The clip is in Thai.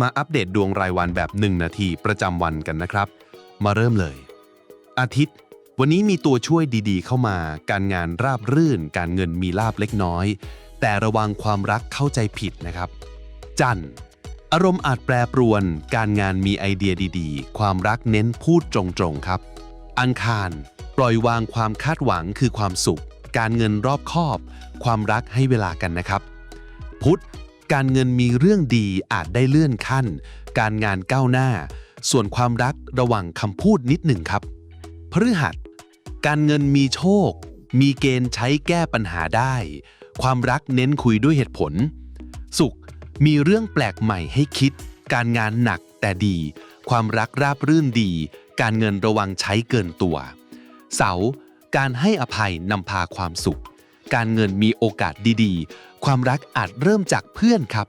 มาอัปเดตดวงรายวันแบบ 1 นาทีประจำวันกันนะครับ มาเริ่มเลย อาทิตย์ วันนี้มีตัวช่วยดีๆ เข้ามา การงานราบรื่น การเงินมีลาบเล็กน้อย แต่ระวังความรักเข้าใจผิดนะครับ จันทร์อารมณ์อาจแปรปรวน การงานมีไอเดียดีๆ ความรักเน้นพูดตรงๆครับ อังคาร ปล่อยวางความคาดหวังคือความสุข การเงินรอบคอบ ความรักให้เวลากันนะครับ พุธ การเงินมีเรื่องดีอาจได้เลื่อนขั้น การงานก้าวหน้า ส่วนความรักระวังคำพูดนิดหนึ่งครับ พฤหัส การเงินมีโชค มีเกณฑ์ใช้แก้ปัญหาได้ ความรักเน้นคุยด้วยเหตุผล สุข มีเรื่องแปลกใหม่ให้คิด การงานหนักแต่ดี ความรักราบรื่นดี การเงินระวังใช้เกินตัว เสาร์การให้อภัยนำพาความสุข การเงินมีโอกาสดีๆ ความรักอาจเริ่มจากเพื่อนครับ